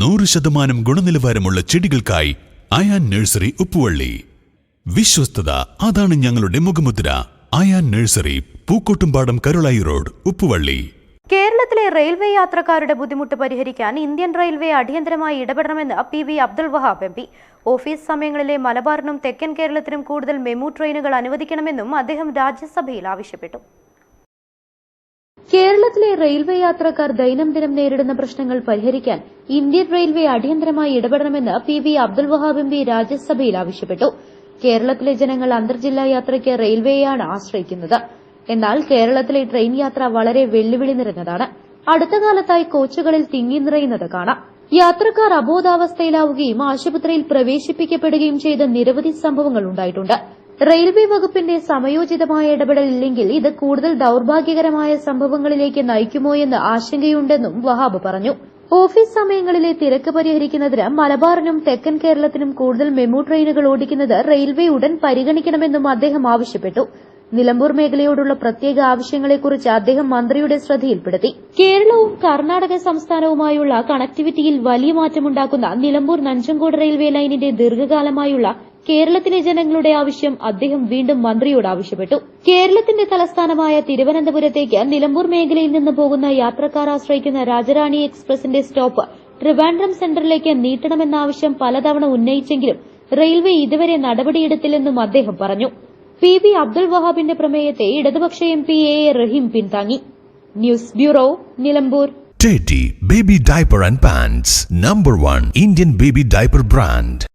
നൂറ് ശതമാനം ഗുണനിലവാരമുള്ള ചെടികൾക്കായി അയാൻ നഴ്സറി ഉപ്പുവള്ളി. വിശ്വസ്തത അതാണ് ഞങ്ങളുടെ മുഖമുദ്ര. Ayaan nursery Pookkottumpadam Karulai road Uppuvalli. കേരളത്തിലെ റെയിൽവേ യാത്രക്കാരുടെ ബുദ്ധിമുട്ട് പരിഹരിക്കാൻ ഇന്ത്യൻ റെയിൽവേ അടിയന്തരമായി ഇടപെടണമെന്ന് P V Abdul Wahab M P. Office സമയങ്ങളിലെ മലബാറിനും തെക്കൻ കേരളത്തിനും കൂടുതൽ മെമു ട്രെയിനുകൾ അനുവദിക്കണമെന്നും അദ്ദേഹം രാജ്യസഭയിൽ ആവശ്യപ്പെട്ടു. കേരളത്തിലെ റെയിൽവേ യാത്രക്കാർ ദൈനംദിനം നേരിടുന്ന പ്രശ്നങ്ങൾ പരിഹരിക്കാൻ ഇന്ത്യൻ റെയിൽവേ അടിയന്തരമായി ഇടപെടണമെന്ന് P V Abdul Wahab M P രാജ്യസഭയിൽ ആവശ്യപ്പെട്ടു. കേരളത്തിലെ ജനങ്ങൾ അന്തർജില്ലാ യാത്രയ്ക്ക് റെയിൽവേയാണ് ആശ്രയിക്കുന്നത്. എന്നാൽ കേരളത്തിലെ ട്രെയിൻ യാത്ര വളരെ വെല്ലുവിളി നിറഞ്ഞതാണ്. അടുത്ത കാലത്തായി കോച്ചുകളിൽ തിങ്ങി നിറയുന്നത് കാണാം. യാത്രക്കാർ അബോധാവസ്ഥയിലാവുകയും ആശുപത്രിയിൽ പ്രവേശിപ്പിക്കപ്പെടുകയും ചെയ്ത നിരവധി സംഭവങ്ങൾ ഉണ്ടായിട്ടുണ്ട്. റെയിൽവേ വകുപ്പിന്റെ സമയോചിതമായ ഇടപെടൽ ഇല്ലെങ്കിൽ ഇത് കൂടുതൽ ദൌർഭാഗ്യകരമായ സംഭവങ്ങളിലേക്ക് നയിക്കുമോ എന്ന് ആശങ്കയുണ്ടെന്നും വഹാബ് പറഞ്ഞു. ഓഫീസ് സമയങ്ങളിലെ തിരക്ക് പരിഹരിക്കുന്നതിന് മലബാറിനും തെക്കൻ കേരളത്തിനും കൂടുതൽ മെമു ട്രെയിനുകൾ ഓടിക്കുന്നത് റെയിൽവേ ഉടൻ പരിഗണിക്കണമെന്നും അദ്ദേഹം ആവശ്യപ്പെട്ടു. നിലമ്പൂർ മേഖലയോടുള്ള പ്രത്യേക ആവശ്യങ്ങളെക്കുറിച്ച് അദ്ദേഹം മന്ത്രിയുടെ ശ്രദ്ധയിൽപ്പെടുത്തി. കേരളവും കർണാടക സംസ്ഥാനവുമായുള്ള കണക്ടിവിറ്റിയിൽ വലിയ മാറ്റമുണ്ടാക്കുന്ന നിലമ്പൂർ നഞ്ചങ്കോട് റെയിൽവേ ലൈനിന്റെ ദീർഘകാലമായുള്ള കേരളത്തിലെ ജനങ്ങളുടെ ആവശ്യം അദ്ദേഹം വീണ്ടും മന്ത്രിയോട് ആവശ്യപ്പെട്ടു. കേരളത്തിന്റെ തലസ്ഥാനമായ തിരുവനന്തപുരത്തേക്ക് നിലമ്പൂർ മേഖലയിൽ നിന്ന് പോകുന്ന യാത്രക്കാർ ആശ്രയിക്കുന്ന രാജറാണി എക്സ്പ്രസിന്റെ സ്റ്റോപ്പ് ട്രിവാൻഡ്രം സെന്ററിലേക്ക് നീട്ടണമെന്ന ആവശ്യം പലതവണ ഉന്നയിച്ചെങ്കിലും റെയിൽവേ ഇതുവരെ നടപടിയെടുത്തില്ലെന്നും അദ്ദേഹം പറഞ്ഞു. പി വി അബ്ദുൾ വഹാബിന്റെ പ്രമേയത്തെ ഇടതുപക്ഷ M P A A Rahim പിന്താങ്ങി. News bureau Nilambur. Teddy Baby Diaper and Pants, number one Indian baby diaper brand.